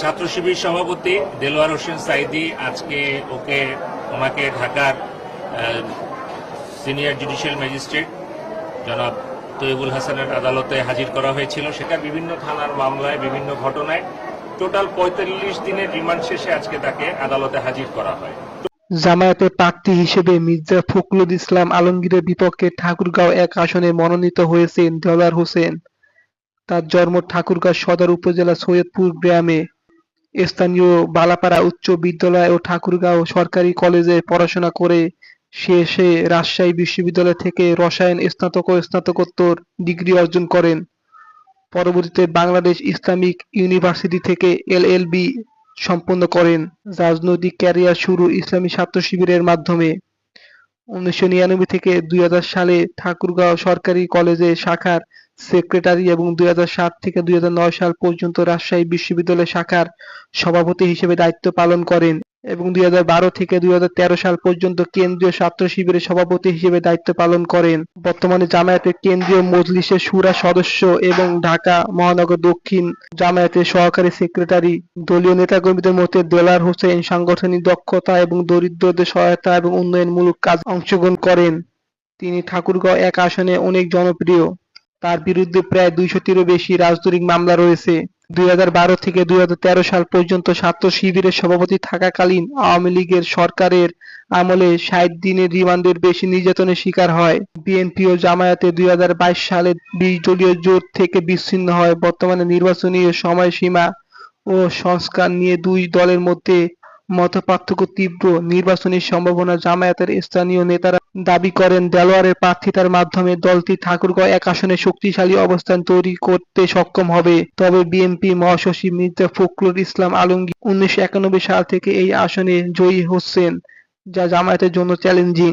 ছাত্র শিবির সভাপতি দেলোয়ার হোসেন সাইদি আজকে ওকে, ওনাকে ঢাকার সিনিয়র জুডিশিয়াল ম্যাজিস্ট্রেট জনাব তৈবুল হাসানের আদালতে হাজির করা হয়েছিল। সেটা বিভিন্ন থানার মামলায়, বিভিন্ন ঘটনায়। টোটাল পঁয়তাল্লিশ দিনের রিমান্ড শেষে আজকে তাকে আদালতে হাজির করা হয়। জামায়াতের প্রার্থী হিসেবে মির্জা ফখরুল ইসলাম আলমগীরের বিপক্ষে ঠাকুরগাঁও এক আসনে মনোনীত হয়েছেন দেলার হোসেন। তার জন্ম ঠাকুরগাঁও সদর উপজেলা সৈয়দপুর গ্রামে। স্থানীয় বালাপাড়া উচ্চ বিদ্যালয় ও ঠাকুরগাঁও সরকারি কলেজে পড়াশোনা করে শেষে রাজশাহী বিশ্ববিদ্যালয় থেকে রসায়ন স্নাতক ও স্নাতকোত্তর ডিগ্রি অর্জন করেন। পরবর্তীতে বাংলাদেশ ইসলামিক ইউনিভার্সিটি থেকে এলএলবি সম্পন্ন করেন। রাজনৈতিক ক্যারিয়ার শুরু ইসলামী ছাত্র শিবিরের মাধ্যমে। উনিশশো নিরানব্বই থেকে দুই হাজার সালে ঠাকুরগাঁও সরকারি কলেজে শাখার সেক্রেটারি এবং দুই থেকে দুই হাজার নয় সাল পর্যন্ত রাজশাহী বিশ্ববিদ্যালয় শাখার সভাপতি হিসেবে দায়িত্ব পালন করেন এবং দুই থেকে দুই সাল পর্যন্ত কেন্দ্রীয় ছাত্র শিবিরের সভাপতি হিসেবে দায়িত্ব পালন করেন। বর্তমানে জামায়াতের কেন্দ্রীয় মজলিসের সুরা সদস্য এবং ঢাকা মহানগর দক্ষিণ জামায়াতের সহকারী সেক্রেটারি। দলীয় নেতাকর্মীদের মধ্যে দেলার হোসেন সাংগঠনিক দক্ষতা এবং দরিদ্রদের সহায়তা এবং উন্নয়নমূলক কাজ অংশগ্রহণ করেন। তিনি ঠাকুরগাঁও এক আসনে অনেক জনপ্রিয়। তার বিরুদ্ধে প্রায় দুইশোটিরও বেশি রাজনৈতিক মামলা রয়েছে। দুই থেকে দুই সাল পর্যন্ত ছাত্র শিবিরের সভাপতি থাকাকালীন আওয়ামী লীগের সরকারের আমলে ষাট দিনের রিমান্ডের বেশি নির্যাতনের শিকার হয়। বিএনপি ও জামায়াতে দুই হাজার বাইশ সালে বিশ দলীয় জোট থেকে বিচ্ছিন্ন হয়। বর্তমানে নির্বাচনী সময়সীমা ও সংস্কার নিয়ে দুই দলের মধ্যে মতপার্থক্য তীব্র। নির্বাচনী সম্ভাবনা জামায়াতের স্থানীয় নেতারা দাবি করেন, দেলোয়ারের প্রার্থিতার মাধ্যমে দলটি ঠাকুরগাঁও এক আসনে শক্তিশালী অবস্থান তৈরি করতে সক্ষম হবে। তবে বিএনপি মহাসচিব মির্জা ফখরুল ইসলাম আলমগীর উনিশশো একানব্বই সাল থেকে এই আসনে জয়ী হচ্ছেন, যা জামায়াতের জন্য চ্যালেঞ্জিং